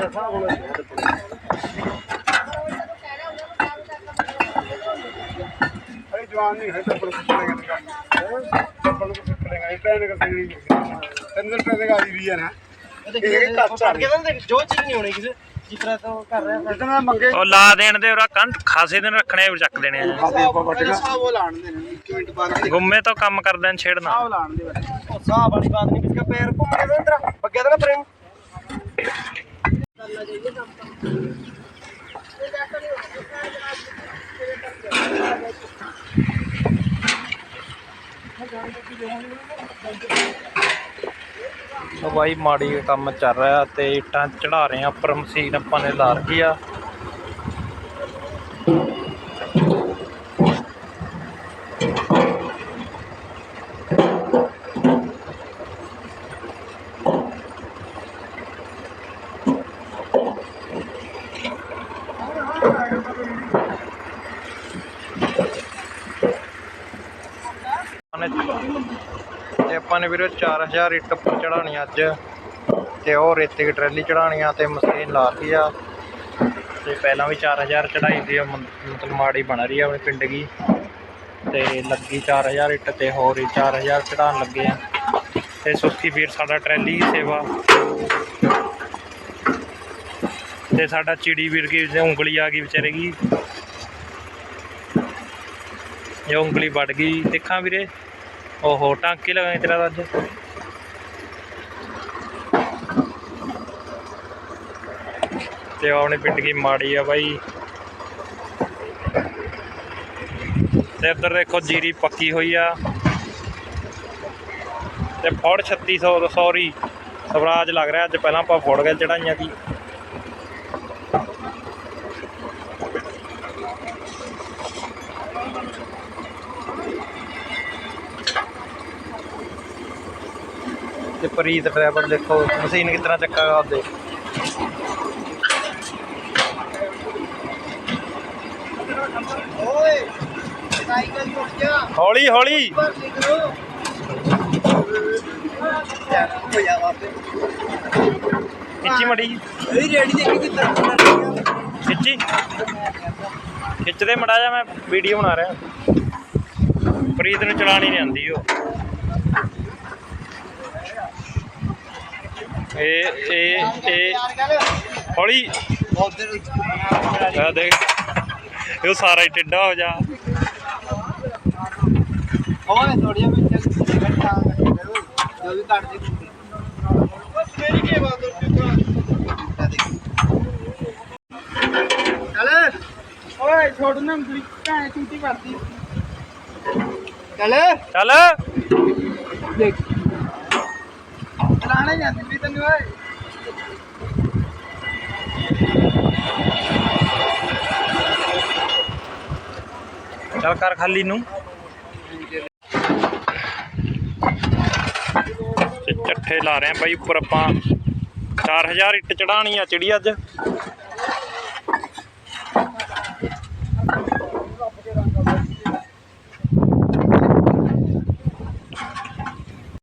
ਹਿਸਾਬ ਜਵਾਨ ਨਹੀਂ ਹੈ ਤਾਂ ਪਰ ਕੁਛ ਨਹੀਂ ਕਰੇਗਾ ਪਰ ਨੂੰ ਕੁਛ ਇਹ ਟ੍ਰੇਨ ਕਰ ਸਕਦੀ ਨਹੀਂ ਤੰਦਰ ਟ੍ਰੇਨ ਦਾ ਆਦੀ ਵੀ ਹੈ ਨਾ ਇਹ ਕੱਚਾ ਕੇ ਨਾ ਜੋ ਚੀਜ਼ ਨਹੀਂ ਹੋਣੀ ਕਿਸੇ ਜਿਸ ਤੋਂ ਕਰ ਰਿਹਾ ਇਤਨਾ ਮੰਗੇ ਉਹ ਲਾ ਦੇਣ ਦੇ ਉਹਰਾ ਕੰਨ ਖਾਸੇ ਦਿਨ ਰੱਖਣੇ ਆ, ਚੱਕ ਦੇਣੇ ਆ। ਸਾਹ ਉਹ ਲਾਣ ਦੇ 1 ਮਿੰਟ ਬਾਅਦ ਗੁੰਮੇ ਤੋਂ ਕੰਮ ਕਰਦਿਆਂ ਛੇੜਨਾ। ਸਾਹ ਲਾਣ ਦੇ ਸਾਹ ਵਾਲੀ ਬਾਤ ਨਹੀਂ ਕਿਸਕਾ ਪੈਰ ਘੁੰਮ ਗਿਆ ਅੰਦਰ ਬੱਗਿਆ ਤਾਂ ਨਾ ਪ੍ਰੇਮ ਬਾਈ, ਮਾੜੀ ਕੰਮ ਚੱਲ ਰਿਹਾ ਤੇ ਇੱਟਾਂ ਚੜਾ ਰਹੇ ਆ ਉੱਪਰ ਮਸ਼ੀਨ ਆਪਾਂ ਨੇ ਲਾ ਰੱਖੀ ਆ। ਤੇ ਆਪਾਂ ਨੇ ਵੀਰੋ 4000 ਇੱਟ ਉੱਪਰ ਚੜਾਉਣੀ ਅੱਜ ਤੇ ਉਹ ਰੇਤੇ ਦੀ ਟਰੈਲੀ ਚੜਾਣੀ ਆ ਤੇ ਮਸ਼ੀਨ ਲਾਤੀ ਆ ਤੇ ਪਹਿਲਾਂ ਵੀ 4000 ਚੜਾਈ ਦੀ ਆ ਮੰ- ਮਤਲਬ ਮਾੜੀ ਬਣ ਰਹੀ ਆ ਆਪਣੇ ਪਿੰਡ ਦੀ ਤੇ ਲੱਗੀ 4000 ਇੱਟ ਤੇ ਹੋਰ ਹੀ 4000 ਚੜਾਉਣ ਲੱਗੇ ਆ। ਤੇ ਸੁੱਖੀ ਵੀਰ ਸਾਡਾ ਟਰੈਲੀ ਦੀ ਸੇਵਾ। ਤੇ ਸਾਡਾ ਚਿੜੀ ਵੀਰ ਕੀ ਜੇ ਉਂਗਲੀ ਆ ਗਈ ਵਿਚਾਰੇ ਕੀ ਇਹ ਉਂਗਲੀ ਵੱਢ ਗਈ। ਦੇਖਾਂ ਵੀਰੇ। ਓਹੋ, ਟਾਂਕੇ ਲਗਾਏ ਤੇਰਾ ਤਾਂ ਅੱਜ। ਤੇ ਉਹ ਆਪਣੇ ਪਿੰਡ ਦੀ ਮਾੜੀ ਆ ਬਾਈ। ਤੇ ਇੱਧਰ ਦੇਖੋ, ਜੀਰੀ ਪੱਕੀ ਹੋਈ ਆ। ਤੇ ਫੋੜ 3600 ਸੌਰੀ। ਸਵਰਾਜ ਲੱਗ ਰਿਹਾ, ਅੱਜ ਪਹਿਲਾਂ ਆਪਾਂ ਫੋੜ ਕੇ ਚੜਾਈਆਂ ਸੀ ਤੇ ਪ੍ਰੀਤ ਡਰਾਈਵਰ ਦੇਖੋ ਮਸ਼ੀਨ ਕਿਸ ਤਰ੍ਹਾਂ ਚੱਕਾਗਾ ਉਹਦੇ। ਓਏ ਸਾਈਕਲ ਟੁੱਟ ਗਿਆ। ਹੌਲੀ ਹੌਲੀ। ਖਿੱਚੀ ਮੜੀ। ਇਹ ਰੇੜੀ ਦੇਖੀ ਕਿੱਦਾਂ ਖਿੱਚੀ। ਖਿੱਚਦੇ ਮੜਾ ਜਾ ਮੈਂ ਵੀਡੀਓ ਬਣਾ ਰਿਹਾ। ਪ੍ਰੀਤ ਨੂੰ ਚਲਾਣੀ ਨਹੀਂ ਆਉਂਦੀ ਉਹ। ਇਹ ਇਹ ਇਹ ਹੌਲੀ। ਆ ਦੇਖ। ਇਹ ਸਾਰਾ ਹੀ ਟਿੱਡਾ ਹੋ ਜਾ। ਓਏ ਥੋੜੀਆਂ ਵਿੱਚ ਘਟਾ ਜੋ ਵੀ ਕੱਟ ਦੇ ਮੇਰੀ ਕੀ ਬਾਤ ਚੱਲ। ਓਏ ਛੋੜ ਨਾ ਉਂਗਲੀ ਭੈਣ ਚੂਟੀ ਕਰਦੀ ਚੱਲ। ਚੱਲ। ਦੇਖ। ਆਣਾ ਚੱਲ ਕਰ ਖਾਲੀ ਨੂੰ। ਤੇ ਚੱਠੇ ਲਾ ਰਹੇ ਆ ਬਾਈ ਉੱਪਰ ਆਪਾਂ। 4000 ਇੱਟ ਚੜਾਣੀ ਆ ਚਿੜੀ ਅੱਜ।